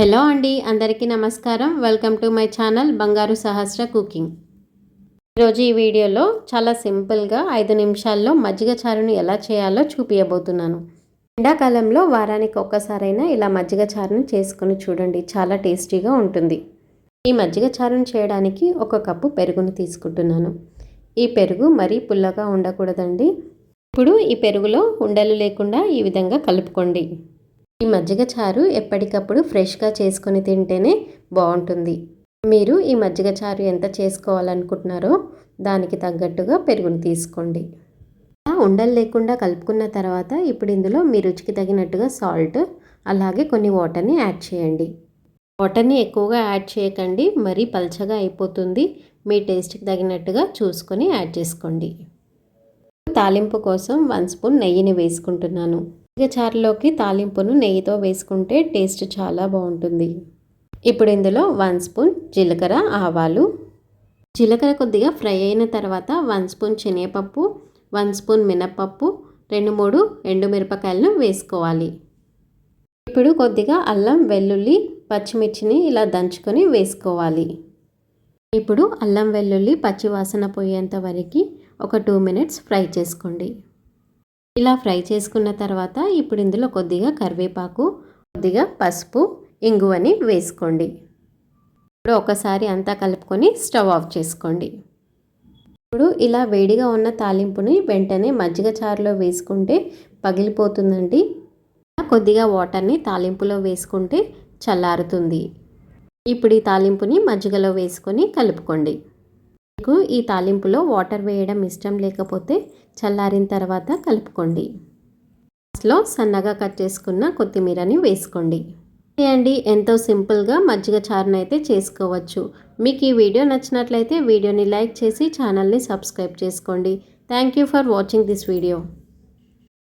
Hello అండి అందరికీ నమస్కారం. వెల్కమ్ టు మై ఛానల్ బంగారు సహస్ర కుకింగ్. ఈరోజు ఈ వీడియోలో చాలా సింపుల్గా ఐదు నిమిషాల్లో మజ్జిగ చారును ఎలా చేయాలో చూపించబోతున్నాను ఎండాకాలంలో వారానికి ఒక్కసారైనా ఇలా మజ్జిగ చారును చేసుకుని చూడండి చాలా టేస్టీగా ఉంటుంది. ఈ మజ్జిగ చారును చేయడానికి ఒక కప్పు పెరుగును తీసుకుంటున్నాను. ఈ పెరుగు మరీ పుల్లగా ఉండకూడదండి. ఇప్పుడు ఈ పెరుగులో ఉండలు లేకుండా ఈ విధంగా కలుపుకోండి. ఈ మజ్జిగ చారు ఎప్పటికప్పుడు ఫ్రెష్గా చేసుకొని తింటేనే బాగుంటుంది. మీరు ఈ మజ్జిగ చారు ఎంత చేసుకోవాలనుకుంటున్నారో దానికి తగ్గట్టుగా పెరుగును తీసుకోండి. ఉండలు లేకుండా కలుపుకున్న తర్వాత ఇప్పుడు ఇందులో మీ రుచికి తగినట్టుగా సాల్ట్ అలాగే కొన్ని వాటర్ని యాడ్ చేయండి. వాటర్ని ఎక్కువగా యాడ్ చేయకండి. మరీ పల్చగా అయిపోతుంది. మీ టేస్ట్కి తగినట్టుగా చూసుకొని యాడ్ చేసుకోండి. తాలింపు కోసం వన్ స్పూన్ నెయ్యిని వేసుకుంటున్నాను. చారులోకి తాలింపును నెయ్యితో వేసుకుంటే టేస్ట్ చాలా బాగుంటుంది. ఇప్పుడు ఇందులో వన్ స్పూన్ జీలకర్ర ఆవాలు జీలకర్ర కొద్దిగా ఫ్రై అయిన తర్వాత వన్ స్పూన్ శనగపప్పు వన్ స్పూన్ మినప్పప్పు రెండు మూడు ఎండుమిరపకాయలను వేసుకోవాలి. ఇప్పుడు కొద్దిగా అల్లం వెల్లుల్లి పచ్చిమిర్చిని ఇలా దంచుకొని వేసుకోవాలి. ఇప్పుడు అల్లం వెల్లుల్లి పచ్చివాసన పోయేంత వరకు ఒక టూ మినిట్స్ ఫ్రై చేసుకోండి. ఇలా ఫ్రై చేసుకున్న తర్వాత ఇప్పుడు ఇందులో కొద్దిగా కరివేపాకు కొద్దిగా పసుపు ఇంగువని వేసుకోండి. ఇప్పుడు ఒకసారి అంతా కలుపుకొని స్టవ్ ఆఫ్ చేసుకోండి. ఇప్పుడు ఇలా వేడిగా ఉన్న తాలింపుని వెంటనే మజ్జిగ చారులో వేసుకుంటే పగిలిపోతుందండి. కొద్దిగా వాటర్ని తాలింపులో వేసుకుంటే చల్లారుతుంది. ఇప్పుడు ఈ తాలింపుని మజ్జిగలో వేసుకొని కలుపుకోండి. మీకు ఈ తాలింపులో వాటర్ వేయడం ఇష్టం లేకపోతే చల్లారిన తర్వాత కలుపుకోండి. లాస్ట్లో సన్నగా కట్ చేసుకున్న కొత్తిమీరని వేసుకోండి. అండి ఎంతో సింపుల్గా మజ్జిగ చారును అయితే చేసుకోవచ్చు. మీకు ఈ వీడియో నచ్చినట్లయితే వీడియోని లైక్ చేసి ఛానల్ని సబ్స్క్రైబ్ చేసుకోండి. Thank you for watching this video.